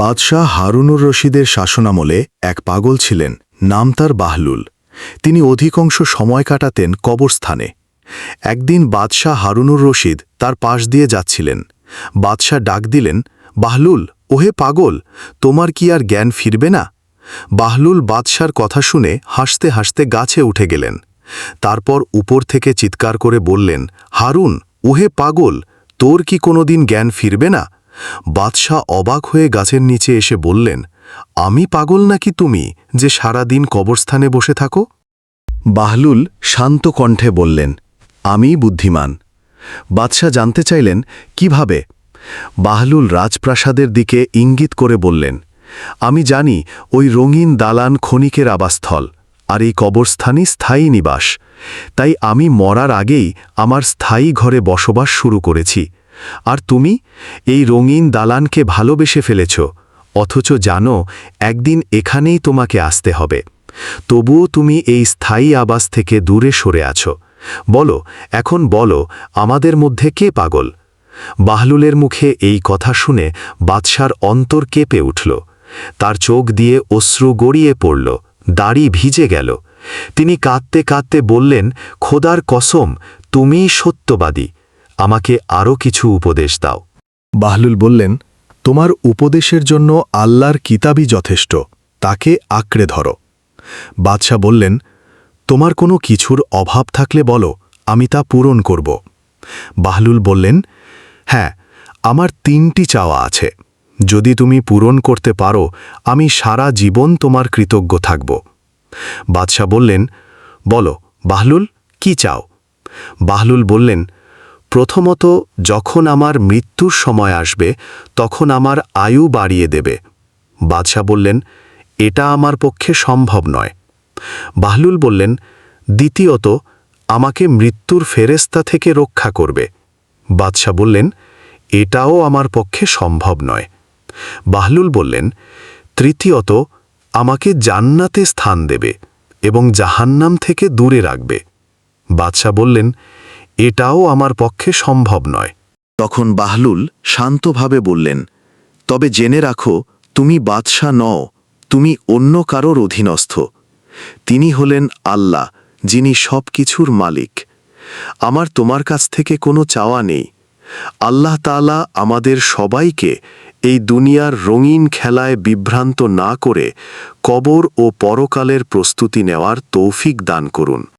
বাদশাহ হারুনুর রশিদের শাসনামলে এক পাগল ছিলেন, নাম তার বাহলুল। তিনি অধিকাংশ সময় কাটাতেন কবরস্থানে। একদিন বাদশাহ হারুনুর রশিদ তার পাশ দিয়ে যাচ্ছিলেন। বাদশাহ ডাক দিলেন, বাহলুল, ওহে পাগল, তোমার কি আর জ্ঞান ফিরবে না? বাহলুল বাদশার কথা শুনে হাসতে হাসতে গাছে উঠে গেলেন। তারপর উপর থেকে চিৎকার করে বললেন, হারুন, ওহে পাগল, তোর কি কোনোদিন জ্ঞান ফিরবে না? বাদশাহ অবাক হয়ে গাছের নিচে এসে বললেন, আমি পাগল নাকি তুমি যে সারাদিন কবরস্থানে বসে থাকো? বাহলুল শান্ত কণ্ঠে বললেন, আমি বুদ্ধিমান। বাদশাহ জানতে চাইলেন, কীভাবে? বাহলুল রাজপ্রাসাদের দিকে ইঙ্গিত করে বললেন, আমি জানি ওই রঙিন দালান ক্ষণিকের আবাসস্থল, আর এই কবরস্থানই স্থায়ী নিবাস। তাই আমি মরার আগেই আমার স্থায়ী ঘরে বসবাস শুরু করেছি। আর তুমি এই রঙিন দালানকে ভালোবেসে ফেলেছ, অথচ জানো একদিন এখানেই তোমাকে আসতে হবে। তবুও তুমি এই স্থায়ী আবাস থেকে দূরে সরে আছো। বলো, এখন বলো, আমাদের মধ্যে কে পাগল? বাহলুলের মুখে এই কথা শুনে বাদশার অন্তর কেঁপে উঠল। তার চোখ দিয়ে অশ্রু গড়িয়ে পড়ল, দাড়ি ভিজে গেল। তিনি কাঁদতে কাঁদতে বললেন, খোদার কসম, তুমিই সত্যবাদী। আমাকে আরও কিছু উপদেশ দাও। বাহলুল বললেন, তোমার উপদেশের জন্য আল্লাহর কিতাবই যথেষ্ট, তাকে আঁকড়ে ধরো। বাদশাহ বললেন, তোমার কোনো কিছুর অভাব থাকলে বলো, আমি তা পূরণ করব। বাহলুল বললেন হ্যাঁ আমার তিনটি চাওয়া আছে। যদি তুমি পূরণ করতে পারো, আমি সারা জীবন তোমার কৃতজ্ঞ থাকব। বাদশাহ বললেন, বলো, বাহলুল, কি চাও? বাহলুল বললেন প্রথমত, যখন আমার মৃত্যুর সময় আসবে, তখন আমার আয়ু বাড়িয়ে দেবে। বাদশাহ বললেন, এটা আমার পক্ষে সম্ভব নয়। বাহলুল বললেন, দ্বিতীয়ত, আমাকে মৃত্যুর ফেরেস্তা থেকে রক্ষা করবে। বাদশাহ বললেন, এটাও আমার পক্ষে সম্ভব নয়। বাহলুল বললেন, তৃতীয়ত, আমাকে জান্নাতে স্থান দেবে এবং জাহান্নাম থেকে দূরে রাখবে। বাদশাহ বললেন এটাও আমার পক্ষে সম্ভব নয়। তখন বাহলুল শান্তভাবে বললেন, তবে জেনে রাখো, তুমি বাদশাহ নও, তুমি অন্য কারোর অধীনস্থ। তিনি হলেন আল্লাহ, যিনি সব কিছুর মালিক। আমার তোমার কাছ থেকে কোনো চাওয়া নেই। আল্লাহ তাআলা আমাদের সবাইকে এই দুনিয়ার রঙিন খেলায় বিভ্রান্ত না করে কবর ও পরকালের প্রস্তুতি নেওয়ার তৌফিক দান করুন।